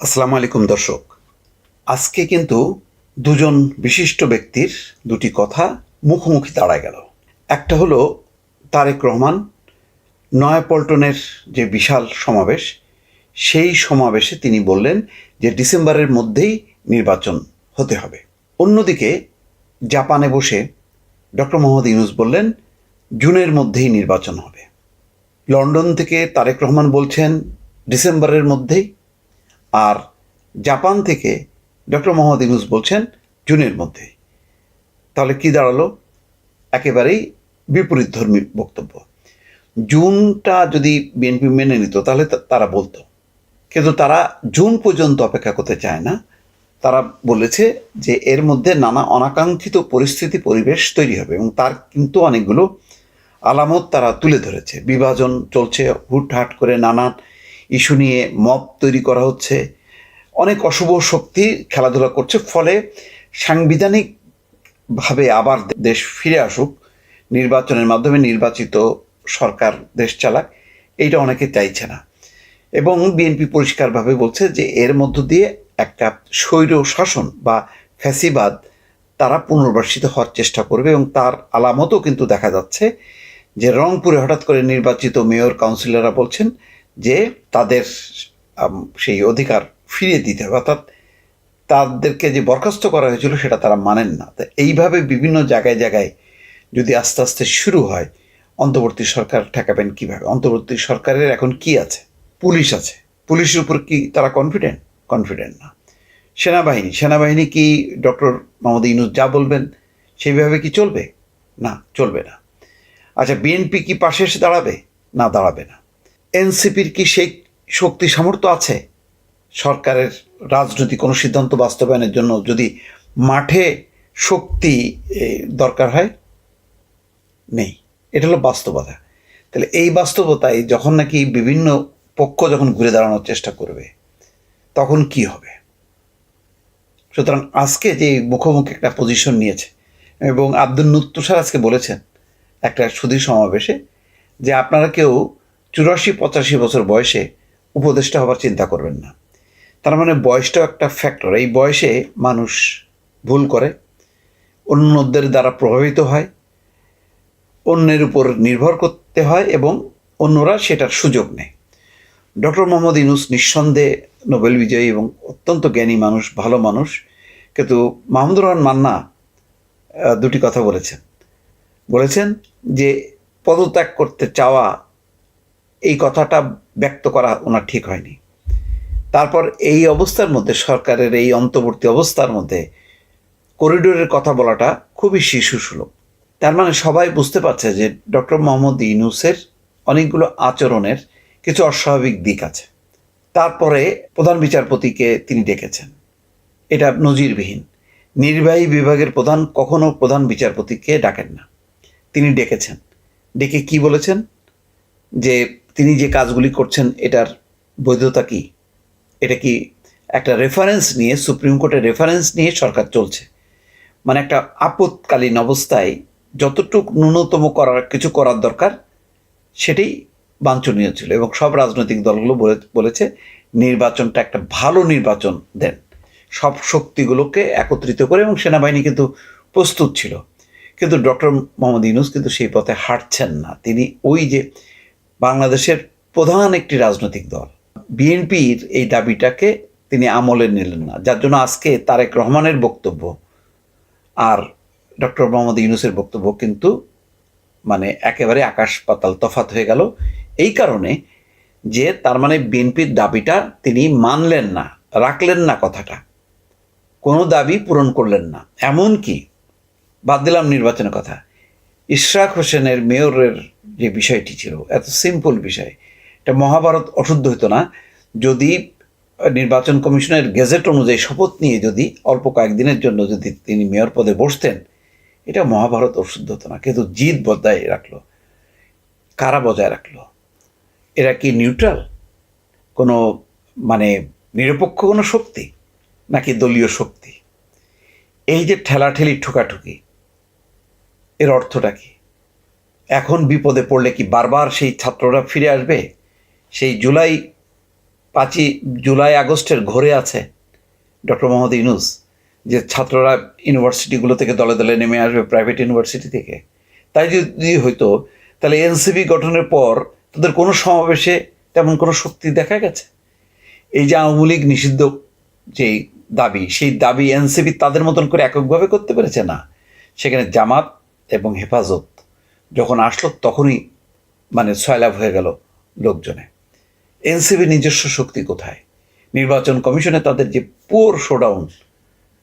আসসালামু আলাইকুম, দর্শক। আজকে কিন্তু দুজন বিশিষ্ট ব্যক্তির দুটি কথা মুখোমুখি দাঁড়ায় গেল। একটা হলো তারেক রহমান, নয়াপল্টনের যে বিশাল সমাবেশ, সেই সমাবেশে তিনি বললেন যে ডিসেম্বরের মধ্যেই নির্বাচন হতে হবে। অন্যদিকে জাপানে বসে ডক্টর মোহাম্মদ ইউনুস বললেন, জুনের মধ্যেই নির্বাচন হবে। লন্ডন থেকে তারেক রহমান বলছেন, ডিসেম্বরের মধ্যেই আর জাপান থেকে ডক্টর মোহাম্মদ ইউনুস বলছেন জুনের মধ্যে। তাহলে কি দাঁড়াল? একেবারেই বিপরীত ধর্মী বক্তব্য। জুনটা যদি বিএনপি মেনে নিত, তাহলে তারা বলতো। কিন্তু তারা জুন পর্যন্ত অপেক্ষা করতে চায় না। তারা বলেছে যে এর মধ্যে নানা অনাকাঙ্ক্ষিত পরিস্থিতি, পরিবেশ তৈরি হবে এবং তার কিন্তু অনেকগুলো আলামত তারা তুলে ধরেছে। বিভাজন চলছে, হুটহাট করে নানান ইস্যু নিয়ে মব তৈরি করা হচ্ছে। অনেক অশুভ শক্তি খেলাধুলা করছে, ফলে সাংবিধানিকভাবে আবার দেশ ফিরে আসুক, নির্বাচনের মাধ্যমে নির্বাচিত সরকার দেশ চালাক, এইটা অনেকে চাইছে না। এবং বিএনপি পরিষ্কারভাবে বলছে যে এর মধ্য দিয়ে একটা স্বৈর শাসন বা ফ্যাসিবাদ তারা পুনর্বাসিত হওয়ার চেষ্টা করবে এবং তার আলামতও কিন্তু দেখা যাচ্ছে যে রংপুরে হঠাৎ করে নির্বাচিত মেয়র কাউন্সিলররা বলছেন যে তাদের সেই অধিকার ফিরিয়ে দিতে হবে। অর্থাৎ তাদেরকে যে বরখাস্ত করা হয়েছিল সেটা তারা মানেন না। তো এইভাবে বিভিন্ন জায়গায় জায়গায় যদি আস্তে আস্তে শুরু হয়, অন্তর্বর্তী সরকার ঠেকাবেন কীভাবে? অন্তর্বর্তী সরকারের এখন কি আছে? পুলিশ আছে। পুলিশের উপর কি তারা কনফিডেন্ট কনফিডেন্ট না। সেনাবাহিনী? সেনাবাহিনী কি ডক্টর মোহাম্মদ ইউনুস যা বলবেন, সেইভাবে কি চলবে? না চলবে না। আচ্ছা বিএনপি কি পাশে এসে দাঁড়াবে? না দাঁড়াবে না। এনসিপির কি সেই শক্তি সামর্থ্য আছে? সরকারের রাজনৈতিক কোনো সিদ্ধান্ত বাস্তবায়নের জন্য যদি মাঠে শক্তি দরকার হয়? নেই। এটা হলো বাস্তবতা। তাহলে এই বাস্তবতায় যখন নাকি বিভিন্ন পক্ষ যখন ঘুরে দাঁড়ানোর চেষ্টা করবে, তখন কি হবে? সুতরাং আজকে যে মুখোমুখি একটা পজিশন নিয়েছে, এবং আব্দুল নুত্তুসার আজকে বলেছেন একটা সুধী সমাবেশে যে আপনারা কেউ চুরাশি, পঁচাশি বছর বয়সে উপদেষ্টা হবার চিন্তা করবেন না। তার মানে বয়সটাও একটা ফ্যাক্টর এই বয়সে মানুষ ভুল করে, অন্যদের দ্বারা প্রভাবিত হয়, অন্যের উপর নির্ভর করতে হয় এবং অন্যরা সেটার সুযোগ নেয়। ডক্টর মোহাম্মদ ইনুস নিঃসন্দেহে নোবেল বিজয়ী এবং অত্যন্ত জ্ঞানী মানুষ, ভালো মানুষ। কিন্তু মাহমুদুর রহমান মান্না দুটি কথা বলেছেন। বলেছেন যে পদত্যাগ করতে চাওয়া এই কথাটা ব্যক্ত করা ওনার ঠিক হয়নি। তারপর এই অবস্থার মধ্যে, সরকারের এই অন্তর্বর্তী অবস্থার মধ্যে করিডোরের কথা বলাটা খুবই শিশু সুলভ তার মানে সবাই বুঝতে পারছে যে ডক্টর মোহাম্মদ ইউনুসের অনেকগুলো আচরণের কিছু অস্বাভাবিক দিক আছে। তারপরে প্রধান বিচারপতিকে তিনি ডেকেছেন। এটা নজিরবিহীন। নির্বাহী বিভাগের প্রধান কখনো প্রধান বিচারপতিকে ডাকেন না। তিনি ডেকেছেন। ডেকে কি বলেছেন? যে তিনি যে কাজগুলি করছেন, এটার বৈধতা কি? এটা কি একটা রেফারেন্স নিয়ে সুপ্রিম কোর্টের রেফারেন্স নিয়ে সরকার চলছে? মানে একটা আপৎকালীন অবস্থায় যতটুক ন্যূনতম করার, কিছু করার দরকার, সেটাই বাঞ্ছনীয় ছিল এবং সব রাজনৈতিক দলগুলো বলে- বলেছে নির্বাচনটা একটা ভালো নির্বাচন দেন। সব শক্তিগুলোকে একত্রিত করে এবং সেনাবাহিনী কিন্তু প্রস্তুত ছিল। কিন্তু ডক্টর মোহাম্মদ ইউনুস কিন্তু সেই পথে হাঁটছেন না। তিনি ওই যে বাংলাদেশের প্রধান একটি রাজনৈতিক দল। বিএনপির এই দাবিটাকে তিনি আমলে নিলেন না। যার জন্য আজকে তারেক রহমানের বক্তব্য আর ডক্টর মোহাম্মদ ইউনুসের বক্তব্য কিন্তু মানে একেবারে আকাশ পাতাল তফাত হয়ে গেল। এই কারণে যে তার মানে বিএনপির দাবিটা তিনি মানলেন না, রাখলেন না কথাটা। কোনো দাবি পূরণ করলেন না। এমন কি বাদ দিলাম নির্বাচনের কথা। ইশরাক হোসেনের মেয়রের যে বিষয়টি ছিল, এত সিম্পল বিষয়। এটা মহাভারত অশুদ্ধ হতো না। যদি নির্বাচন কমিশনের গেজেট অনুযায়ী শপথ নিয়ে যদি অল্প কয়েকদিনের জন্য যদি তিনি মেয়র পদে বসতেন, এটা মহাভারত অশুদ্ধ হতো না। কিন্তু জিদ বজায় রাখল, কারা বজায় রাখল? এরা কি নিউট্রাল কোনো মানে নিরপেক্ষ কোনো শক্তি নাকি দলীয় শক্তি? এই যে ঠেলাঠেলি ঠোকাঠুকি এর অর্থটা কি? এখন বিপদে পড়লে কি বারবার সেই ছাত্ররা ফিরে আসবে? সেই জুলাই, পাঁচই জুলাই আগস্টের ঘরে আছে ডক্টর মোহাম্মদ ইউনুস, যে ছাত্ররা ইউনিভার্সিটিগুলো থেকে দলে দলে নেমে আসবে প্রাইভেট ইউনিভার্সিটি থেকে। তাই যদি হইতো, তাহলে এনসিপি গঠনের পর তাদের কোনো সমাবেশে তেমন কোনো শক্তি দেখা গেছে? এই যে আওয়ামী লীগ নিষিদ্ধ যেই দাবি, সেই দাবি এনসিপি তাদের মতন করে এককভাবে করতে পেরেছে না। সেখানে জামাত এবং হেফাজত। যখন আসলো তখনই মানে সয়লাভ হয়ে গেল লোকজনে। এনসিপি নিজস্ব শক্তি কোথায়? নির্বাচন কমিশনে তাদের যে পুর শোডাউন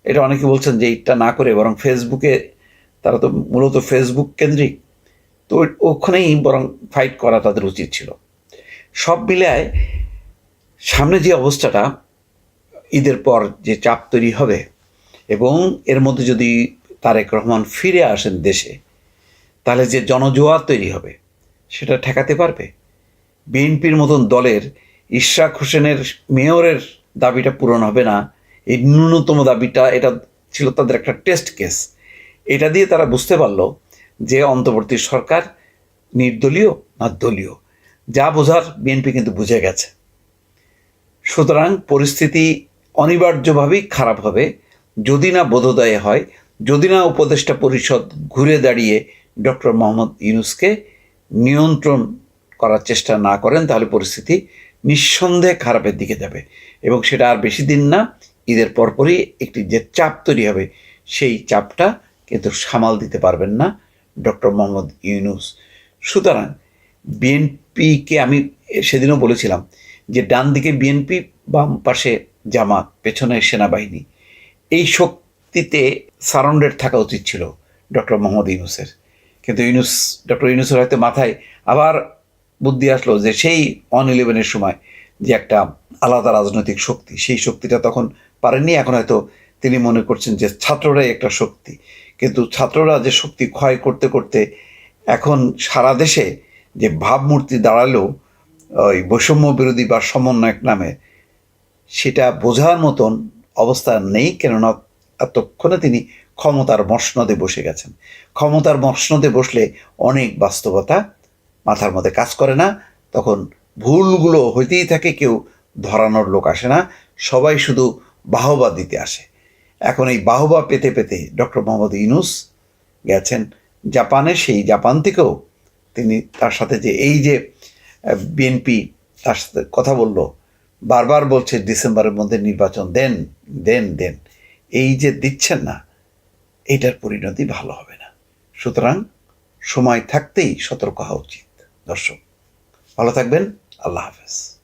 এটা অনেকে বলছেন যে এইটা না করে বরং ফেসবুকে, তারা তো মূলত ফেসবুক কেন্দ্রিক, তো ওখানেই বরং ফাইট করা তাদের উচিত ছিল। সব মিলায় সামনে যে অবস্থাটা, ঈদের পর যে চাপ তৈরি হবে এবং এর মধ্যে যদি তারেক রহমান ফিরে আসেন দেশে, তাহলে যে জনজোয়ার তৈরি হবে, সেটা ঠেকাতে পারবে? বিএনপির মতন দলের ইশরাক হোসেনের মেয়রের দাবিটা পূরণ হবে না, এই ন্যূনতম দাবিটা, এটা ছিল তাদের একটা টেস্ট কেস এটা দিয়ে তারা বুঝতে পারল যে অন্তর্বর্তী সরকার নির্দলীয় না দলীয়। যা বোঝার বিএনপি কিন্তু বুঝে গেছে। সুতরাং পরিস্থিতি অনিবার্যভাবেই খারাপ হবে, যদি না বোধোদয় হয় যদি না উপদেষ্টা পরিষদ ঘুরে দাঁড়িয়ে ডক্টর মোহাম্মদ ইউনুসকে নিয়ন্ত্রণ করার চেষ্টা না করেন, তাহলে পরিস্থিতি নিঃসন্দেহে খারাপের দিকে যাবে। এবং সেটা আর বেশি দিন না, ঈদের পরপরই একটি যে চাপ তৈরি হবে, সেই চাপটা কিন্তু সামাল দিতে পারবেন না ডক্টর মোহাম্মদ ইউনুস। সুতরাং বিএনপিকে আমি সেদিনও বলেছিলাম যে ডান দিকে বিএনপি, বাম পাশে জামাত, পেছনে সেনাবাহিনী। এই শক্তিতে সারাউন্ডেড থাকা উচিত ছিল ডক্টর মোহাম্মদ ইউনুসের। কিন্তু ইউনুস, ডক্টর ইউনুসের হয়তো মাথায় আবার বুদ্ধি আসলো যে সেই অন ইলেভেনের সময় যে একটা আলাদা রাজনৈতিক শক্তি, সেই শক্তিটা তখন পারেননি। এখন হয়তো তিনি মনে করছেন যে ছাত্ররাই একটা শক্তি। কিন্তু ছাত্ররা যে শক্তি ক্ষয় করতে করতে এখন সারা দেশে যে ভাবমূর্তি দাঁড়াল, ওই বৈষম্য বিরোধী বা সমন্বয়ক নামে, সেটা বোঝার মতন অবস্থা নেই। কেননা এতক্ষণে তিনি ক্ষমতার মসনদে বসে গেছেন। ক্ষমতার মসনদে বসলে অনেক বাস্তবতা মাথার মধ্যে কাজ করে না। তখন ভুলগুলো হইতেই থাকে, কেউ ধরানোর লোক আসে না। সবাই শুধু বাহবা দিতে আসে। এখন এই বাহবা পেতে পেতে ডক্টর মোহাম্মদ ইনুস গেছেন জাপানে। সেই জাপান থেকেও তিনি তার সাথে যে এই যে বিএনপি তার সাথে কথা বলল, বারবার বলছে, ডিসেম্বরের মধ্যে নির্বাচন দেন দেন দেন। এই যে দিচ্ছেন না, এটার পরিণতি ভালো হবে না। সুতরাং সময় থাকতেই সতর্ক হওয়া উচিত। দর্শক, ভালো থাকবেন। আল্লাহ হাফেজ।